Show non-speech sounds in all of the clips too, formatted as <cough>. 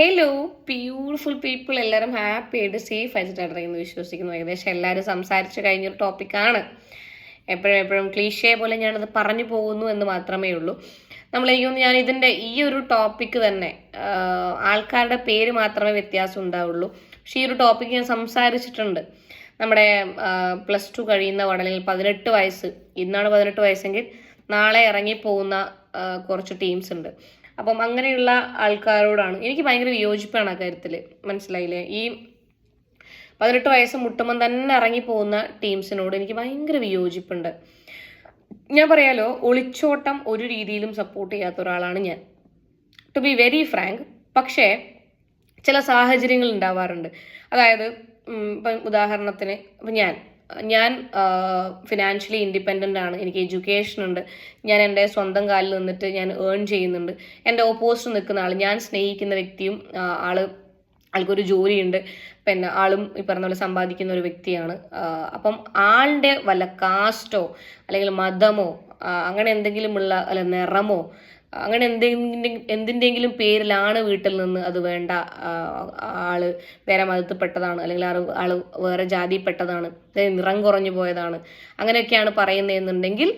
Hello beautiful people എല്ലാവരും happy ആയിട്ട് safe ആയിട്ട് വിശ്വസിക്കുന്നു. ഏകദേശം എല്ലാവരും സംസാരിച്ചു കഴിഞ്ഞൊരു ടോപ്പിക്കാണ് എപ്പോഴും എപ്പോഴും ക്ലീഷേ പോലെ ഞാനത് പറഞ്ഞു പോകുന്നു എന്ന് മാത്രമേ ഉള്ളൂ. നമ്മൾ തോന്നുന്നു ഞാൻ ഇതിന്റെ ഈ ഒരു ടോപ്പിക്ക് തന്നെ ആൾക്കാരുടെ പേര് മാത്രമേ വ്യത്യാസം ഉണ്ടാവുള്ളൂ. പക്ഷേ ഈ ഒരു ടോപ്പിക്ക് ഞാൻ സംസാരിച്ചിട്ടുണ്ട്. നമ്മുടെ പ്ലസ് ടു കഴിയുന്ന ഉടനെ പതിനെട്ട് വയസ്സ്. ഇന്നാണ് പതിനെട്ട് വയസ്സെങ്കിൽ നാളെ ഇറങ്ങി പോകുന്ന കുറച്ച് ടീംസ് ഉണ്ട്. അപ്പം അങ്ങനെയുള്ള ആൾക്കാരോടാണ്. എനിക്ക് ഭയങ്കര വിയോജിപ്പാണ് ആ കാര്യത്തിൽ മനസ്സിലായില്ലേ? ഈ പതിനെട്ട് വയസ്സ് മുട്ടുമ്പം തന്നെ ഇറങ്ങി പോകുന്ന ടീംസിനോട് എനിക്ക് ഭയങ്കര വിയോജിപ്പുണ്ട്. ഞാൻ പറയാലോ ഒളിച്ചോട്ടം ഒരു രീതിയിലും സപ്പോർട്ട് ചെയ്യാത്ത ഒരാളാണ് ഞാൻ. ടു ബി വെരി ഫ്രാങ്ക് പക്ഷേ ചില സാഹചര്യങ്ങൾ ഉണ്ടാവാറുണ്ട്. അതായത് ഇപ്പം ഉദാഹരണത്തിന് ഇപ്പം ഞാൻ ഞാൻ ഫിനാൻഷ്യലി ഇൻഡിപെൻഡന്റ് ആണ്. എനിക്ക് എഡ്യൂക്കേഷൻ ഉണ്ട്. ഞാൻ എന്റെ സ്വന്തം കാലിൽ നിന്നിട്ട് ഞാൻ ഏൺ ചെയ്യുന്നുണ്ട്. എന്റെ ഓപ്പോസിറ്റ് നിൽക്കുന്ന ആൾ ഞാൻ സ്നേഹിക്കുന്ന വ്യക്തിയും ആൾ ആൾക്കൊരു ജോലിയുണ്ട്. പിന്നെ ആളും ഈ പറഞ്ഞ പോലെ സമ്പാദിക്കുന്ന ഒരു വ്യക്തിയാണ്. അപ്പം ആളുടെ വല്ല കാസ്റ്റോ അല്ലെങ്കിൽ മതമോ അങ്ങനെ എന്തെങ്കിലുമുള്ള അല്ല നിറമോ അങ്ങനെ എന്തെങ്കിലും എന്തിന്റെങ്കിലും പേരിലാണ് വീട്ടിൽ നിന്ന് അത് വേണ്ട ആൾ വേറെ മതത്തിൽപ്പെട്ടതാണ് അല്ലെങ്കിൽ ആൾ ആൾ വേറെ ജാതിയിൽപ്പെട്ടതാണ് നിറം കുറഞ്ഞു പോയതാണ് അങ്ങനെയൊക്കെയാണ് പറയുന്നതെന്നുണ്ടെങ്കിൽ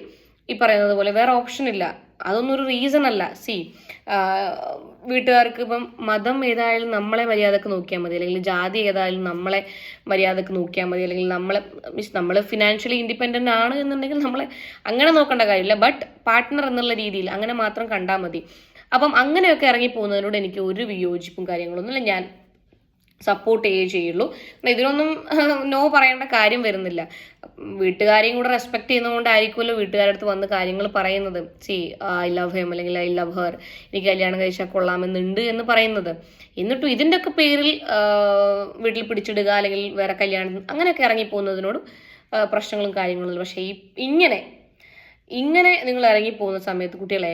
ഈ പറയുന്നത് പോലെ വേറെ ഓപ്ഷൻ ഇല്ല. അതൊന്നും ഒരു റീസൺ അല്ല സി വീട്ടുകാർക്ക് ഇപ്പം മതം ഏതായാലും നമ്മളെ മര്യാദയ്ക്ക് നോക്കിയാൽ മതി. അല്ലെങ്കിൽ ജാതി ഏതായാലും നമ്മളെ മര്യാദയ്ക്ക് നോക്കിയാൽ മതി. അല്ലെങ്കിൽ നമ്മളെ മീൻസ് നമ്മൾ ഫിനാൻഷ്യലി ഇൻഡിപെൻഡന്റ് ആണ് എന്നുണ്ടെങ്കിൽ നമ്മളെ അങ്ങനെ നോക്കേണ്ട കാര്യമില്ല. ബട്ട് പാർട്ട്ണർ എന്നുള്ള രീതിയിൽ അങ്ങനെ മാത്രം കണ്ടാൽ മതി. അപ്പം അങ്ങനെയൊക്കെ ഇറങ്ങി പോകുന്നതിനോട് എനിക്ക് ഒരു വിയോജിപ്പും കാര്യങ്ങളൊന്നുമില്ല. ഞാൻ സപ്പോർട്ട് ചെയ്യേ ചെയ്യുള്ളൂ. ഇതിനൊന്നും നോ <laughs> പറയേണ്ട കാര്യം വരുന്നില്ല. വീട്ടുകാരെയും കൂടെ റെസ്പെക്ട് ചെയ്യുന്നതുകൊണ്ടായിരിക്കുമല്ലോ വീട്ടുകാരുടെ അടുത്ത് വന്ന് കാര്യങ്ങൾ പറയുന്നത്. സി ഐ ലവ് ഹെം അല്ലെങ്കിൽ ഐ ലവ് ഹർ എനിക്ക് കല്യാണം കഴിച്ചാൽ കൊള്ളാമെന്നുണ്ട് എന്ന് പറയുന്നത്. എന്നിട്ടും ഇതിന്റെ ഒക്കെ പേരിൽ ആ, വീട്ടിൽ പിടിച്ചിടുക അല്ലെങ്കിൽ വേറെ കല്യാണം അങ്ങനെയൊക്കെ ഇറങ്ങി പോകുന്നതിനോട് പ്രശ്നങ്ങളും കാര്യങ്ങളും പക്ഷേ ഈ ഇങ്ങനെ ഇങ്ങനെ നിങ്ങൾ ഇറങ്ങി പോകുന്ന സമയത്ത് കുട്ടികളെ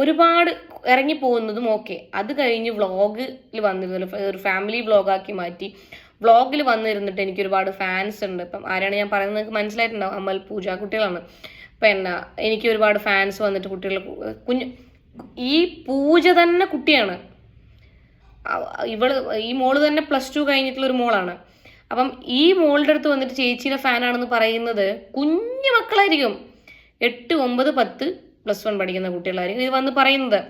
ഒരുപാട് ഇറങ്ങി പോകുന്നതും ഓക്കെ. അത് കഴിഞ്ഞ് വ്ളോഗിൽ വന്നിരുന്നു ഒരു ഫാമിലി വ്ളോഗാക്കി മാറ്റി. വ്ളോഗിൽ വന്നിരുന്നിട്ട് എനിക്ക് ഒരുപാട് ഫാൻസ് ഉണ്ട്. ഇപ്പം ആരാണ് ഞാൻ പറയുന്നത് നിങ്ങൾക്ക് മനസ്സിലായിട്ടുണ്ടാവും. അമ്മൽ പൂജ കുട്ടികളാണ്. പിന്നെ എനിക്ക് ഒരുപാട് ഫാൻസ് വന്നിട്ട് കുട്ടികൾ കുഞ്ഞു ഈ പൂജ തന്നെ കുട്ടിയാണ്. ഇവൾ ഈ മോൾ തന്നെ പ്ലസ് ടു കഴിഞ്ഞിട്ടുള്ള ഒരു മോളാണ്. അപ്പം ഈ മോളുടെ അടുത്ത് വന്നിട്ട് ചേച്ചിയുടെ ഫാനാണെന്ന് പറയുന്നത് കുഞ്ഞു മക്കളായിരിക്കും. എട്ട് ഒമ്പത് പത്ത് പ്ലസ് വൺ പഠിക്കുന്ന കുട്ടികളായിരിക്കും ഇത് വന്ന് പറയുന്നത്.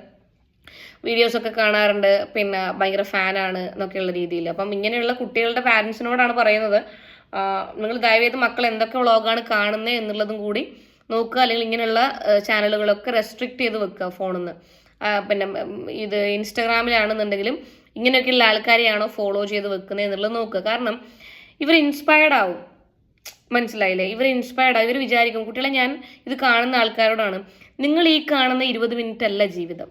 വീഡിയോസ് ഒക്കെ കാണാറുണ്ട്. പിന്നെ ഭയങ്കര ഫാനാണ് എന്നൊക്കെയുള്ള രീതിയിൽ. അപ്പം ഇങ്ങനെയുള്ള കുട്ടികളുടെ പാരൻസിനോടാണ് പറയുന്നത്. നിങ്ങൾ ദയവേത് മക്കൾ എന്തൊക്കെ വ്ളോഗാണ് കാണുന്നത് എന്നുള്ളതും കൂടി നോക്കുക. അല്ലെങ്കിൽ ഇങ്ങനെയുള്ള ചാനലുകളൊക്കെ റെസ്ട്രിക്ട് ചെയ്ത് വെക്കുക ഫോണിൽ നിന്ന് പിന്നെ ഇത് ഇൻസ്റ്റാഗ്രാമിലാണെന്നുണ്ടെങ്കിലും ഇങ്ങനെയൊക്കെയുള്ള ആൾക്കാരെയാണോ ഫോളോ ചെയ്ത് വെക്കുന്നത് എന്നുള്ളത് നോക്കുക. കാരണം ഇവർ ഇൻസ്പയർഡ് ആവും. മനസ്സിലായില്ലേ? ഇവർ ഇൻസ്പയർഡ് ഇവർ വിചാരിക്കും കുട്ടികളെ ഞാൻ ഇത് കാണുന്ന ആൾക്കാരോടാണ്. നിങ്ങൾ ഈ കാണുന്ന ഇരുപത് മിനിറ്റ് അല്ല ജീവിതം.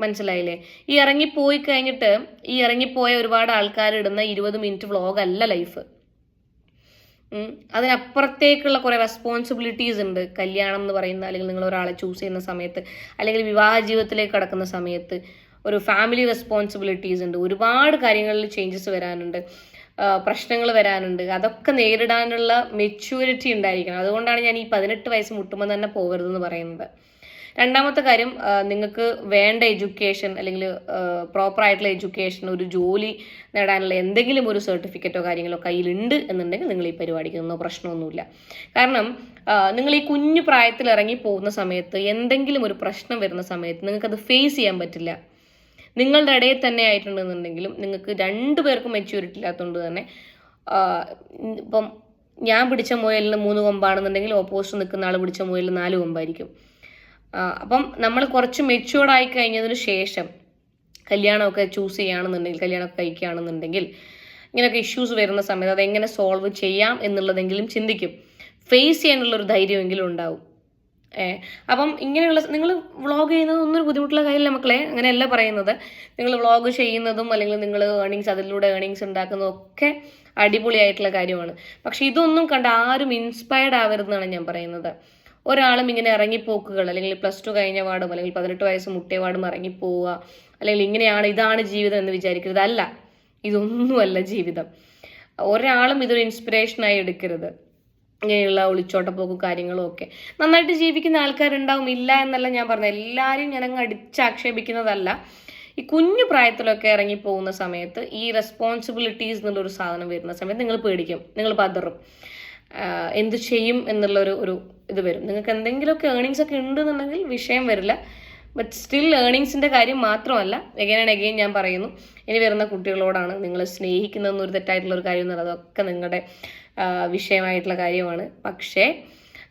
മനസ്സിലായില്ലേ? ഈ ഇറങ്ങിപ്പോയി കഴിഞ്ഞിട്ട് ഈ ഇറങ്ങിപ്പോയ ഒരുപാട് ആൾക്കാർ ഇടുന്ന ഇരുപത് മിനിറ്റ് വ്ളോഗ് അല്ല ലൈഫ് അതിനപ്പുറത്തേക്കുള്ള കുറേ റെസ്പോൺസിബിലിറ്റീസ് ഉണ്ട്. കല്യാണം എന്ന് പറയുന്ന അല്ലെങ്കിൽ നിങ്ങൾ ഒരാളെ ചൂസ് ചെയ്യുന്ന സമയത്ത് അല്ലെങ്കിൽ വിവാഹ ജീവിതത്തിലേക്ക് കടക്കുന്ന സമയത്ത് ഒരു ഫാമിലി റെസ്പോൺസിബിലിറ്റീസ് ഉണ്ട്. ഒരുപാട് കാര്യങ്ങളിൽ ചേഞ്ചസ് വരാനുണ്ട്. പ്രശ്നങ്ങൾ വരാനുണ്ട്. അതൊക്കെ നേരിടാനുള്ള മെച്യൂരിറ്റി ഉണ്ടായിരിക്കണം. അതുകൊണ്ടാണ് ഞാൻ ഈ പതിനെട്ട് വയസ്സ് മുട്ടുമ്പോൾ തന്നെ പോകരുതെന്ന് പറയുന്നത്. രണ്ടാമത്തെ കാര്യം നിങ്ങൾക്ക് വേണ്ട എഡ്യൂക്കേഷൻ അല്ലെങ്കിൽ പ്രോപ്പർ ആയിട്ടുള്ള എഡ്യൂക്കേഷൻ ഒരു ജോലി നേടാനുള്ള എന്തെങ്കിലും ഒരു സർട്ടിഫിക്കറ്റോ കാര്യങ്ങളോ കയ്യിലുണ്ട് എന്നുണ്ടെങ്കിൽ നിങ്ങൾ ഈ പരിപാടിക്ക് നിന്നോ പ്രശ്നമൊന്നുമില്ല. കാരണം നിങ്ങൾ ഈ കുഞ്ഞു പ്രായത്തിൽ ഇറങ്ങി പോകുന്ന സമയത്ത് എന്തെങ്കിലും ഒരു പ്രശ്നം വരുന്ന സമയത്ത് നിങ്ങൾക്കത് ഫേസ് ചെയ്യാൻ പറ്റില്ല. നിങ്ങളുടെ ഇടയിൽ തന്നെ ആയിട്ടുണ്ടെന്നുണ്ടെങ്കിലും നിങ്ങൾക്ക് രണ്ടു പേർക്കും മെച്യൂരിറ്റി ഇല്ലാത്തതുകൊണ്ട് തന്നെ ഇപ്പം ഞാൻ പിടിച്ച മുയലിന് മൂന്ന് കൊമ്പാണെന്നുണ്ടെങ്കിൽ ഓപ്പോസിറ്റ് നിൽക്കുന്ന ആൾ പിടിച്ച മുയലിന് നാല് കൊമ്പായിരിക്കും. അപ്പം നമ്മൾ കുറച്ച് മെച്യൂർഡ് ആയി കഴിഞ്ഞതിന് ശേഷം കല്യാണമൊക്കെ ചൂസ് ചെയ്യുകയാണെന്നുണ്ടെങ്കിൽ കല്യാണമൊക്കെ കഴിക്കുകയാണെന്നുണ്ടെങ്കിൽ ഇങ്ങനെയൊക്കെ ഇഷ്യൂസ് വരുന്ന സമയത്ത് അതെങ്ങനെ സോൾവ് ചെയ്യാം എന്നുള്ളതെങ്കിലും ചിന്തിക്കും. ഫേസ് ചെയ്യാനുള്ള ഒരു ധൈര്യമെങ്കിലും ഉണ്ടാവും. അപ്പം ഇങ്ങനെയുള്ള നിങ്ങൾ വ്ളോഗ് ചെയ്യുന്നത് ഒന്നും ബുദ്ധിമുട്ടുള്ള കാര്യമില്ല മക്കളെ അങ്ങനെയല്ല പറയുന്നത്. നിങ്ങൾ വ്ളോഗ് ചെയ്യുന്നതും അല്ലെങ്കിൽ നിങ്ങൾ ഏർണിങ്സ് അതിലൂടെ ഏർണിങ്സ് ഉണ്ടാക്കുന്നതും ഒക്കെ അടിപൊളിയായിട്ടുള്ള കാര്യമാണ്. പക്ഷെ ഇതൊന്നും കണ്ട് ആരും ഇൻസ്പയർഡ് ആവരുതെന്നാണ് ഞാൻ പറയുന്നത്. ഒരാളും ഇങ്ങനെ ഇറങ്ങിപ്പോക്കുകൾ അല്ലെങ്കിൽ പ്ലസ് ടു കഴിഞ്ഞ പാടും അല്ലെങ്കിൽ പതിനെട്ട് വയസ്സ് മുട്ടിയ പാടും ഇറങ്ങിപ്പോവുക അല്ലെങ്കിൽ ഇങ്ങനെയാണ് ഇതാണ് ജീവിതം എന്ന് വിചാരിക്കരുത്. അല്ല ഇതൊന്നുമല്ല ജീവിതം. ഒരാളും ഇതൊരു ഇൻസ്പിറേഷനായി എടുക്കരുത്. ഇങ്ങനെയുള്ള ഒളിച്ചോട്ടപ്പോക്കും കാര്യങ്ങളും ഒക്കെ. നന്നായിട്ട് ജീവിക്കുന്ന ആൾക്കാരുണ്ടാവും ഇല്ല എന്നല്ല ഞാൻ പറഞ്ഞത്. എല്ലാവരും ഞാൻ അങ്ങ് അടിച്ചാക്ഷേപിക്കുന്നതല്ല. ഈ കുഞ്ഞു പ്രായത്തിലൊക്കെ ഇറങ്ങി പോകുന്ന സമയത്ത് ഈ റെസ്പോൺസിബിലിറ്റീസ് എന്നുള്ളൊരു സാധനം വരുന്ന സമയത്ത് നിങ്ങൾ പേടിക്കും. നിങ്ങൾ പതറും. എന്ത് ചെയ്യും എന്നുള്ളൊരു ഒരു ഇത് വരും. നിങ്ങൾക്ക് എന്തെങ്കിലുമൊക്കെ ഏണിങ്സ് ഒക്കെ ഉണ്ടെന്നുണ്ടെങ്കിൽ വിഷയം വരില്ല. ബട്ട് സ്റ്റിൽ ഏർണിങ്സിന്റെ കാര്യം മാത്രമല്ല എഗൈൻ ആൻഡ് എഗൈൻ ഞാൻ പറയുന്നു ഇനി വരുന്ന കുട്ടികളോടാണ് നിങ്ങൾ സ്നേഹിക്കുന്നതെന്നൊരു തെറ്റായിട്ടുള്ള ഒരു കാര്യം എന്നുള്ളത് അതൊക്കെ നിങ്ങളുടെ വിഷയമായിട്ടുള്ള കാര്യമാണ്. പക്ഷേ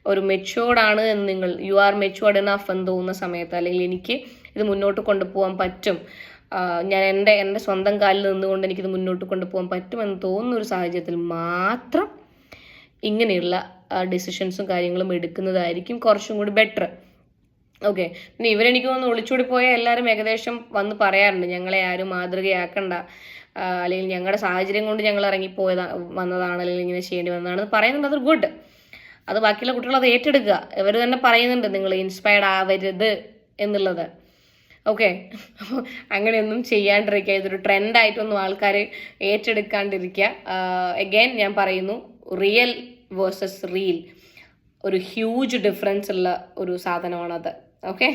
ഒരു മെച്ചുവേർഡാണ് എന്ന് നിങ്ങൾ യു ആർ മെച്ചുവേർഡ് എനഫ് എന്ന് തോന്നുന്ന സമയത്ത് അല്ലെങ്കിൽ എനിക്ക് ഇത് മുന്നോട്ട് കൊണ്ടുപോകാൻ പറ്റും ഞാൻ എന്റെ എന്റെ സ്വന്തം കാലിൽ നിന്നുകൊണ്ട് എനിക്കിത് മുന്നോട്ട് കൊണ്ടുപോകാൻ പറ്റുമെന്ന് തോന്നുന്ന ഒരു സാഹചര്യത്തിൽ മാത്രം ഇങ്ങനെയുള്ള ഡിസിഷൻസും കാര്യങ്ങളും എടുക്കുന്നതായിരിക്കും കുറച്ചും കൂടി ബെറ്റർ ഓക്കെ. പിന്നെ ഇവരെനിക്ക് തോന്നുന്നു ഒളിച്ചോടി പോയ എല്ലാവരും ഏകദേശം വന്ന് പറയാറുണ്ട്. ഞങ്ങളെ ആരും മാതൃകയാക്കണ്ട. അല്ലെങ്കിൽ ഞങ്ങളുടെ സാഹചര്യം കൊണ്ട് ഞങ്ങൾ ഇറങ്ങിപ്പോയതാ വന്നതാണ് അല്ലെങ്കിൽ ഇങ്ങനെ ചെയ്യേണ്ടി വന്നതാണ് പറയുന്നുണ്ട്. അത് ഗുഡ്. അത് ബാക്കിയുള്ള കുട്ടികൾ അത് ഏറ്റെടുക്കുക. ഇവർ തന്നെ പറയുന്നുണ്ട് നിങ്ങൾ ഇൻസ്പയർഡ് ആവരുത് എന്നുള്ളത്. ഓക്കെ. അപ്പോൾ അങ്ങനെയൊന്നും ചെയ്യാണ്ടിരിക്കുക. ഇതൊരു ട്രെൻഡായിട്ടൊന്നും ആൾക്കാർ ഏറ്റെടുക്കാണ്ടിരിക്കുക. എഗെയിൻ ഞാൻ പറയുന്നു റിയൽ വേഴ്സസ് റീൽ ഒരു ഹ്യൂജ് ഡിഫറൻസ് ഉള്ള ഒരു സാധനമാണത്. ഓക്കെ